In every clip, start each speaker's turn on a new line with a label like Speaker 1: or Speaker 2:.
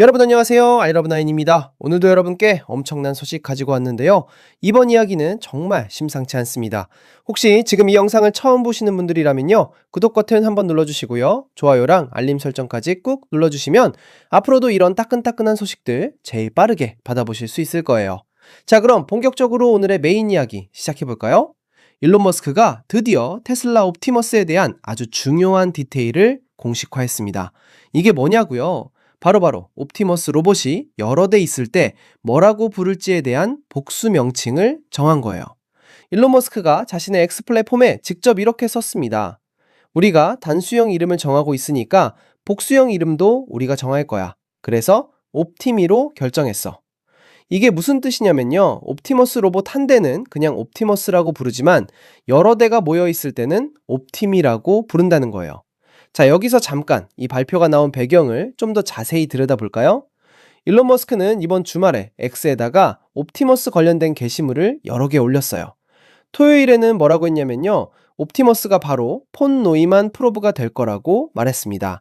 Speaker 1: 여러분 안녕하세요. 아이러브나인입니다. 오늘도 여러분께 엄청난 소식 가지고 왔는데요. 이번 이야기는 정말 심상치 않습니다. 혹시 지금 이 영상을 처음 보시는 분들이라면요. 구독 버튼 한번 눌러주시고요. 좋아요랑 알림 설정까지 꾹 눌러주시면 앞으로도 이런 따끈따끈한 소식들 제일 빠르게 받아보실 수 있을 거예요. 자 그럼 본격적으로 오늘의 메인 이야기 시작해볼까요? 일론 머스크가 드디어 테슬라 옵티머스에 대한 아주 중요한 디테일을 공식화했습니다. 이게 뭐냐고요? 바로 바로 옵티머스 로봇이 여러 대 있을 때 뭐라고 부를지에 대한 복수 명칭을 정한 거예요. 일론 머스크가 자신의 X 플랫폼에 직접 이렇게 썼습니다. 우리가 단수형 이름을 정하고 있으니까 복수형 이름도 우리가 정할 거야. 그래서 옵티미로 결정했어. 이게 무슨 뜻이냐면요. 옵티머스 로봇 한 대는 그냥 옵티머스라고 부르지만 여러 대가 모여 있을 때는 옵티미라고 부른다는 거예요. 자, 여기서 잠깐 이 발표가 나온 배경을 좀 더 자세히 들여다볼까요? 일론 머스크는 이번 주말에 X에다가 옵티머스 관련된 게시물을 여러 개 올렸어요. 토요일에는 뭐라고 했냐면요. 옵티머스가 바로 폰 노이만 프로브가 될 거라고 말했습니다.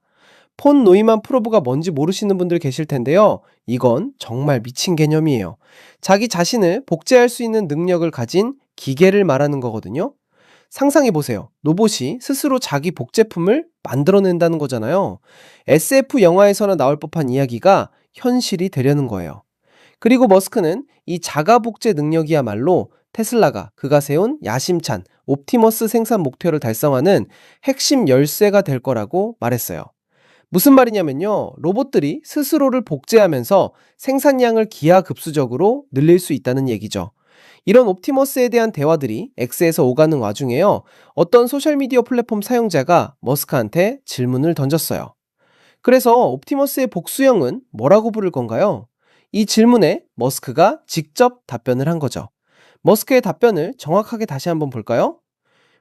Speaker 1: 폰 노이만 프로브가 뭔지 모르시는 분들 계실 텐데요. 이건 정말 미친 개념이에요. 자기 자신을 복제할 수 있는 능력을 가진 기계를 말하는 거거든요. 상상해 보세요. 로봇이 스스로 자기 복제품을 만들어낸다는 거잖아요. SF 영화에서나 나올 법한 이야기가 현실이 되려는 거예요. 그리고 머스크는 이 자가 복제 능력이야말로 테슬라가 그가 세운 야심찬 옵티머스 생산 목표를 달성하는 핵심 열쇠가 될 거라고 말했어요. 무슨 말이냐면요. 로봇들이 스스로를 복제하면서 생산량을 기하급수적으로 늘릴 수 있다는 얘기죠. 이런 옵티머스에 대한 대화들이 X에서 오가는 와중에요. 어떤 소셜미디어 플랫폼 사용자가 머스크한테 질문을 던졌어요. 그래서 옵티머스의 복수형은 뭐라고 부를 건가요? 이 질문에 머스크가 직접 답변을 한 거죠. 머스크의 답변을 정확하게 다시 한번 볼까요?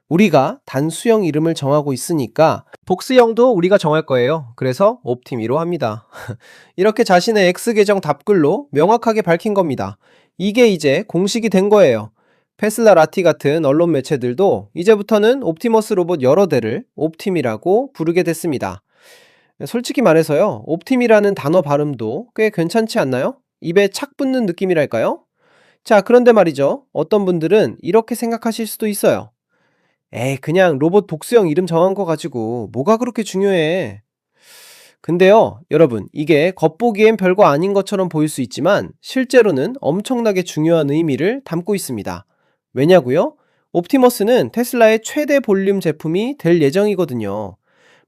Speaker 1: 우리가 단수형 이름을 정하고 있으니까 복수형도 우리가 정할 거예요. 그래서 옵티미로 합니다. 이렇게 자신의 X 계정 답글로 명확하게 밝힌 겁니다. 이게 이제 공식이 된 거예요. 페슬라 라티 같은 언론 매체들도 이제부터는 옵티머스 로봇 여러 대를 옵팀이라고 부르게 됐습니다. 솔직히 말해서요, 옵팀이라는 단어 발음도 꽤 괜찮지 않나요? 입에 착 붙는 느낌이랄까요? 자, 그런데 말이죠. 어떤 분들은 이렇게 생각하실 수도 있어요. 에이, 그냥 로봇 복수형 이름 정한 거 가지고 뭐가 그렇게 중요해? 근데요, 여러분, 이게 겉보기엔 별거 아닌 것처럼 보일 수 있지만 실제로는 엄청나게 중요한 의미를 담고 있습니다. 왜냐고요? 옵티머스는 테슬라의 최대 볼륨 제품이 될 예정이거든요.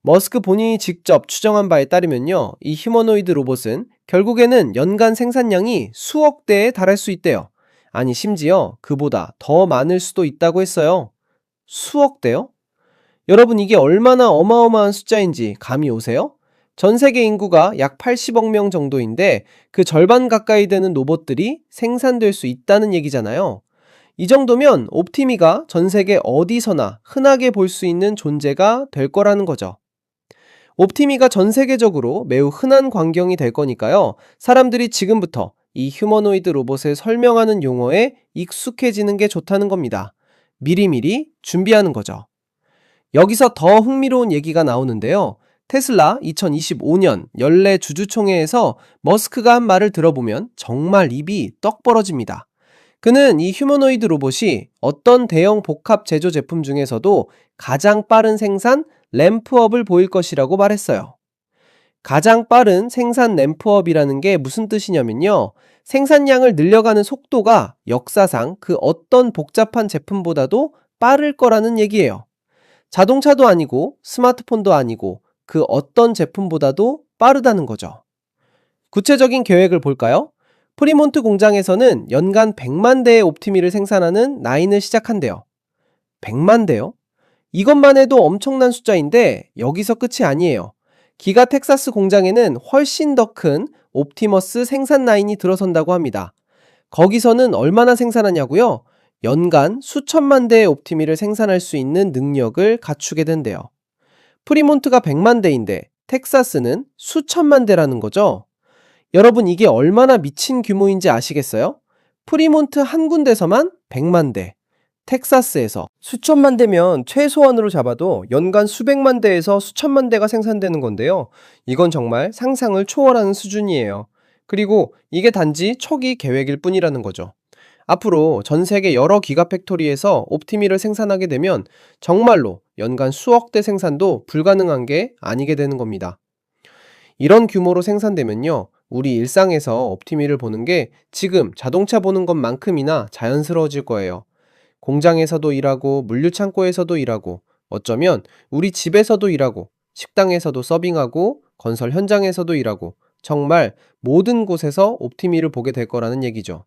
Speaker 1: 머스크 본인이 직접 추정한 바에 따르면요, 이 휴머노이드 로봇은 결국에는 연간 생산량이 수억 대에 달할 수 있대요. 아니, 심지어 그보다 더 많을 수도 있다고 했어요. 수억 대요? 여러분, 이게 얼마나 어마어마한 숫자인지 감이 오세요? 전 세계 인구가 약 80억 명 정도인데 그 절반 가까이 되는 로봇들이 생산될 수 있다는 얘기잖아요. 이 정도면 옵티미가 전 세계 어디서나 흔하게 볼 수 있는 존재가 될 거라는 거죠. 옵티미가 전 세계적으로 매우 흔한 광경이 될 거니까요. 사람들이 지금부터 이 휴머노이드 로봇을 설명하는 용어에 익숙해지는 게 좋다는 겁니다. 미리미리 준비하는 거죠. 여기서 더 흥미로운 얘기가 나오는데요. 테슬라 2025년 연례 주주총회에서 머스크가 한 말을 들어보면 정말 입이 떡 벌어집니다. 그는 이 휴머노이드 로봇이 어떤 대형 복합 제조 제품 중에서도 가장 빠른 생산 램프업을 보일 것이라고 말했어요. 가장 빠른 생산 램프업이라는 게 무슨 뜻이냐면요. 생산량을 늘려가는 속도가 역사상 그 어떤 복잡한 제품보다도 빠를 거라는 얘기예요. 자동차도 아니고 스마트폰도 아니고 그 어떤 제품보다도 빠르다는 거죠. 구체적인 계획을 볼까요? 프리몬트 공장에서는 연간 100만 대의 옵티미를 생산하는 라인을 시작한대요. 100만 대요? 이것만 해도 엄청난 숫자인데 여기서 끝이 아니에요. 기가 텍사스 공장에는 훨씬 더 큰 옵티머스 생산 라인이 들어선다고 합니다. 거기서는 얼마나 생산하냐고요? 연간 수천만 대의 옵티미를 생산할 수 있는 능력을 갖추게 된대요. 프리몬트가 100만 대인데 텍사스는 수천만 대라는 거죠. 여러분 이게 얼마나 미친 규모인지 아시겠어요? 프리몬트 한 군데서만 100만 대. 텍사스에서 수천만 대면 최소한으로 잡아도 연간 수백만 대에서 수천만 대가 생산되는 건데요. 이건 정말 상상을 초월하는 수준이에요. 그리고 이게 단지 초기 계획일 뿐이라는 거죠. 앞으로 전 세계 여러 기가 팩토리에서 옵티미를 생산하게 되면 정말로 연간 수억 대 생산도 불가능한 게 아니게 되는 겁니다. 이런 규모로 생산되면요. 우리 일상에서 옵티미를 보는 게 지금 자동차 보는 것만큼이나 자연스러워질 거예요. 공장에서도 일하고 물류창고에서도 일하고 어쩌면 우리 집에서도 일하고 식당에서도 서빙하고 건설 현장에서도 일하고 정말 모든 곳에서 옵티미를 보게 될 거라는 얘기죠.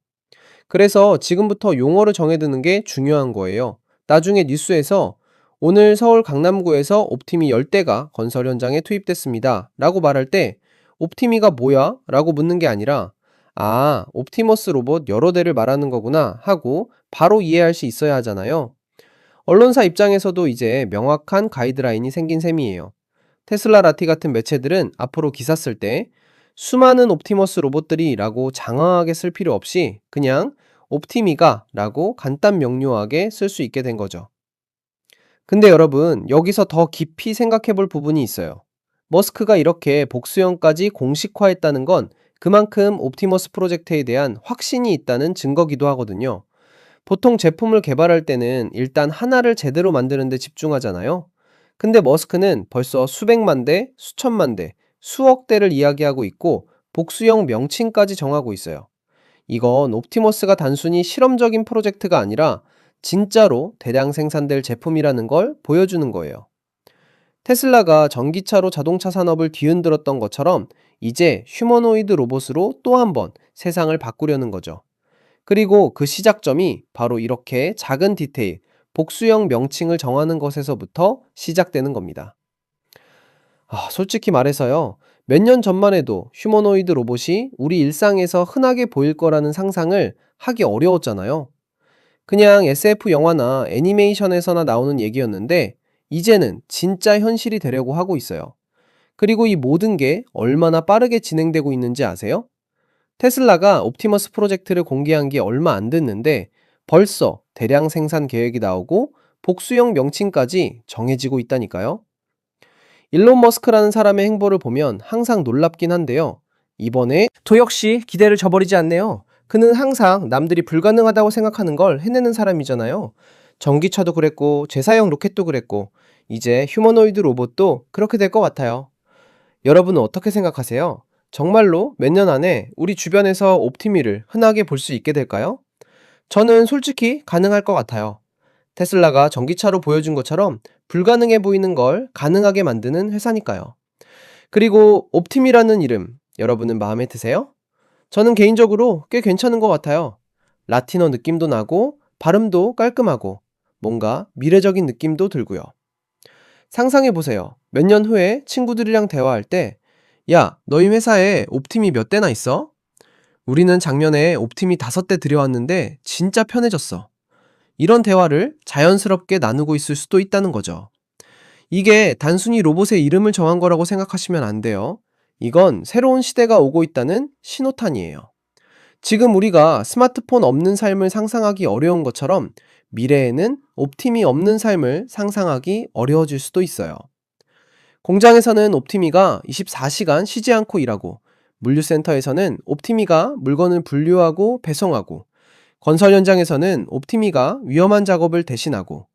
Speaker 1: 그래서 지금부터 용어를 정해두는 게 중요한 거예요. 나중에 뉴스에서 오늘 서울 강남구에서 옵티미 10대가 건설 현장에 투입됐습니다. 라고 말할 때 옵티미가 뭐야? 라고 묻는 게 아니라 아, 옵티머스 로봇 여러 대를 말하는 거구나 하고 바로 이해할 수 있어야 하잖아요. 언론사 입장에서도 이제 명확한 가이드라인이 생긴 셈이에요. 테슬라 라티 같은 매체들은 앞으로 기사 쓸 때 수많은 옵티머스 로봇들이 라고 장황하게 쓸 필요 없이 그냥 옵티미가 라고 간단 명료하게 쓸 수 있게 된 거죠. 근데 여러분, 여기서 더 깊이 생각해 볼 부분이 있어요. 머스크가 이렇게 복수형까지 공식화했다는 건 그만큼 옵티머스 프로젝트에 대한 확신이 있다는 증거기도 하거든요. 보통 제품을 개발할 때는 일단 하나를 제대로 만드는 데 집중하잖아요. 근데 머스크는 벌써 수백만 대, 수천만 대, 수억 대를 이야기하고 있고 복수형 명칭까지 정하고 있어요. 이건 옵티머스가 단순히 실험적인 프로젝트가 아니라 진짜로 대량 생산될 제품이라는 걸 보여주는 거예요. 테슬라가 전기차로 자동차 산업을 뒤흔들었던 것처럼 이제 휴머노이드 로봇으로 또 한 번 세상을 바꾸려는 거죠. 그리고 그 시작점이 바로 이렇게 작은 디테일, 복수형 명칭을 정하는 것에서부터 시작되는 겁니다. 아, 솔직히 말해서요. 몇 년 전만 해도 휴머노이드 로봇이 우리 일상에서 흔하게 보일 거라는 상상을 하기 어려웠잖아요. 그냥 SF 영화나 애니메이션에서나 나오는 얘기였는데 이제는 진짜 현실이 되려고 하고 있어요. 그리고 이 모든 게 얼마나 빠르게 진행되고 있는지 아세요? 테슬라가 옵티머스 프로젝트를 공개한 게 얼마 안 됐는데 벌써 대량 생산 계획이 나오고 복수형 명칭까지 정해지고 있다니까요. 일론 머스크라는 사람의 행보를 보면 항상 놀랍긴 한데요. 이번에 도 역시 기대를 저버리지 않네요. 그는 항상 남들이 불가능하다고 생각하는 걸 해내는 사람이잖아요. 전기차도 그랬고 재사용 로켓도 그랬고 이제 휴머노이드 로봇도 그렇게 될 것 같아요. 여러분은 어떻게 생각하세요? 정말로 몇 년 안에 우리 주변에서 옵티미를 흔하게 볼 수 있게 될까요? 저는 솔직히 가능할 것 같아요. 테슬라가 전기차로 보여준 것처럼 불가능해 보이는 걸 가능하게 만드는 회사니까요. 그리고 옵티미라는 이름, 여러분은 마음에 드세요? 저는 개인적으로 꽤 괜찮은 것 같아요. 라틴어 느낌도 나고, 발음도 깔끔하고, 뭔가 미래적인 느낌도 들고요. 상상해 보세요. 몇 년 후에 친구들이랑 대화할 때, 야, 너희 회사에 옵티미 몇 대나 있어? 우리는 작년에 옵티미 다섯 대 들여왔는데 진짜 편해졌어. 이런 대화를 자연스럽게 나누고 있을 수도 있다는 거죠. 이게 단순히 로봇의 이름을 정한 거라고 생각하시면 안 돼요. 이건 새로운 시대가 오고 있다는 신호탄이에요. 지금 우리가 스마트폰 없는 삶을 상상하기 어려운 것처럼 미래에는 옵티미 없는 삶을 상상하기 어려워질 수도 있어요. 공장에서는 옵티미가 24시간 쉬지 않고 일하고, 물류센터에서는 옵티미가 물건을 분류하고 배송하고, 건설 현장에서는 옵티미가 위험한 작업을 대신하고,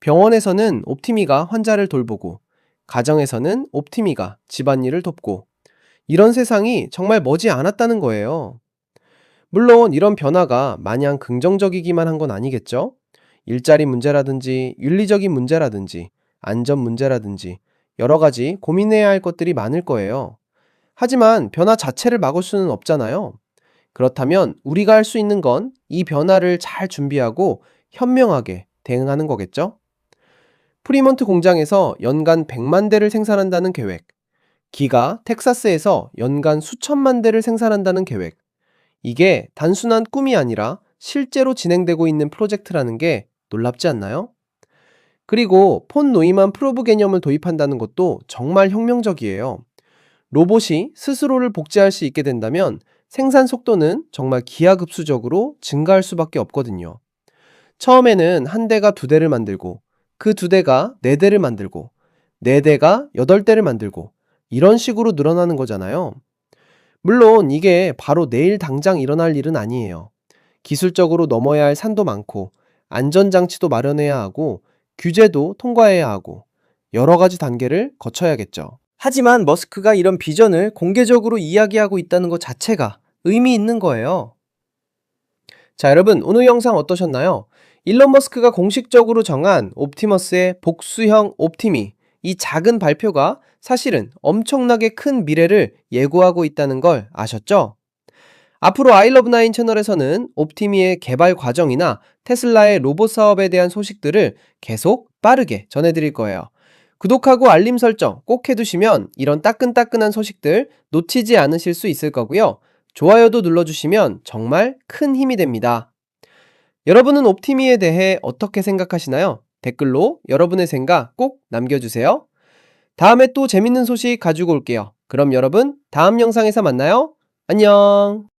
Speaker 1: 병원에서는 옵티미가 환자를 돌보고, 가정에서는 옵티미가 집안일을 돕고, 이런 세상이 정말 머지 않았다는 거예요. 물론 이런 변화가 마냥 긍정적이기만 한 건 아니겠죠? 일자리 문제라든지 윤리적인 문제라든지 안전 문제라든지 여러 가지 고민해야 할 것들이 많을 거예요. 하지만 변화 자체를 막을 수는 없잖아요. 그렇다면 우리가 할 수 있는 건 이 변화를 잘 준비하고 현명하게 대응하는 거겠죠? 프리먼트 공장에서 연간 100만 대를 생산한다는 계획, 기가 텍사스에서 연간 수천만 대를 생산한다는 계획. 이게 단순한 꿈이 아니라 실제로 진행되고 있는 프로젝트라는 게 놀랍지 않나요? 그리고 폰 노이만 프로브 개념을 도입한다는 것도 정말 혁명적이에요. 로봇이 스스로를 복제할 수 있게 된다면 생산 속도는 정말 기하급수적으로 증가할 수밖에 없거든요. 처음에는 한 대가 두 대를 만들고 그 두 대가 네 대를 만들고 네 대가 여덟 대를 만들고 이런 식으로 늘어나는 거잖아요. 물론 이게 바로 내일 당장 일어날 일은 아니에요. 기술적으로 넘어야 할 산도 많고 안전장치도 마련해야 하고 규제도 통과해야 하고 여러 가지 단계를 거쳐야겠죠. 하지만 머스크가 이런 비전을 공개적으로 이야기하고 있다는 것 자체가 의미 있는 거예요. 자, 여러분, 오늘 영상 어떠셨나요? 일론 머스크가 공식적으로 정한 옵티머스의 복수형 옵티미, 이 작은 발표가 사실은 엄청나게 큰 미래를 예고하고 있다는 걸 아셨죠? 앞으로 아이러브나인 채널에서는 옵티미의 개발 과정이나 테슬라의 로봇 사업에 대한 소식들을 계속 빠르게 전해드릴 거예요. 구독하고 알림 설정 꼭 해두시면 이런 따끈따끈한 소식들 놓치지 않으실 수 있을 거고요. 좋아요도 눌러주시면 정말 큰 힘이 됩니다. 여러분은 옵티미에 대해 어떻게 생각하시나요? 댓글로 여러분의 생각 꼭 남겨주세요. 다음에 또 재밌는 소식 가지고 올게요. 그럼 여러분 다음 영상에서 만나요. 안녕.